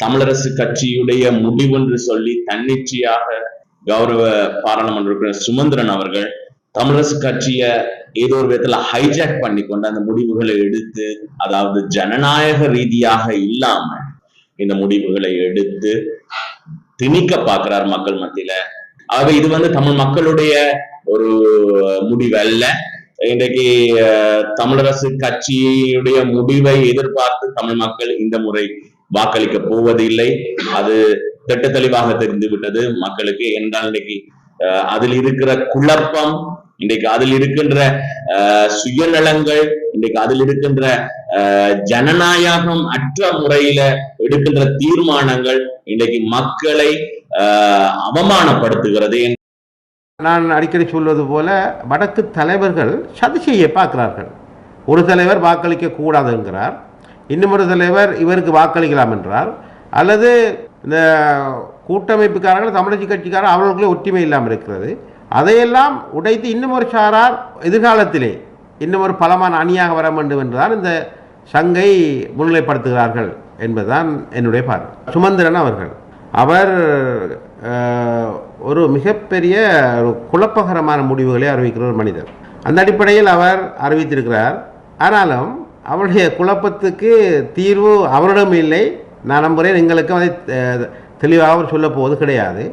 தமிழரசு கட்சியுடைய முடிவென்று சொல்லி தன்னிச்சையாக கௌரவ பாராளுமன்ற உறுப்பினர் சுமந்திரன் அவர்கள் தமிழரசு கட்சிய ஏதோ ஒரு விதத்துல ஹைஜாக் பண்ணி கொண்டு அந்த முடிவுகளை எடுத்து அதாவது ஜனநாயக ரீதியாக இல்லாம இந்த முடிவுகளை எடுத்து திணிக்க பாக்குறார் மக்கள் மத்தியில. ஆக இது வந்து தமிழ் மக்களுடைய ஒரு முடிவு அல்ல இன்றைக்கு தமிழரசு கட்சியுடைய முடிவை எதிர்பார்த்து தமிழ் மக்கள் இந்த முறை வாக்களிக்க போவதில்லை. அது திட்ட தெளிவாக தெரிந்து விட்டது மக்களுக்கு என்றால் இன்னைக்கு அதில் இருக்கிற குழப்பம் இன்றைக்கு அதில் இருக்கின்ற அஹ், சுயநலங்கள் இன்றைக்கு அதில் இருக்கின்ற அஹ், ஜனநாயகம் அற்ற முறையில எடுக்கின்ற தீர்மானங்கள் இன்றைக்கு மக்களை அவமானப்படுத்துகிறது நான் அடிக்கடி சொல்வது போல வடக்கு தலைவர்கள் சதி செய்ய பார்க்கிறார்கள். ஒரு தலைவர் வாக்களிக்க கூடாதுங்கிறார். இன்னும் ஒரு தலைவர் இவருக்கு வாக்களிக்கலாம் என்றார் அல்லது இந்த கூட்டமைப்புக்காரர்கள் தமிழக கட்சிக்காரர் அவர்களுக்குள்ளே ஒற்றுமை இல்லாமல் இருக்கிறது. அதையெல்லாம் உடைத்து இன்னும் ஒரு சாரார் எதிர்காலத்திலே இன்னும் ஒரு பலமான அணியாக வர வேண்டும் என்றுதான் இந்த சங்கை முன்னிலைப்படுத்துகிறார்கள் என்பதுதான் என்னுடைய பார்வை. சுமந்திரன் அவர்கள் அவர் ஒரு மிகப்பெரிய ஒரு குழப்பகரமான முடிவுகளை அறிவிக்கிற ஒரு மனிதர். அந்த அடிப்படையில் அவர் அறிவித்திருக்கிறார் ஆனாலும் அவருடைய குழப்பத்துக்கு தீர்வு அவரிடம் இல்லை நான் நம்புகிறேன் எங்களுக்கும் அதை தெளிவாக அவர் சொல்லப் போவது கிடையாது.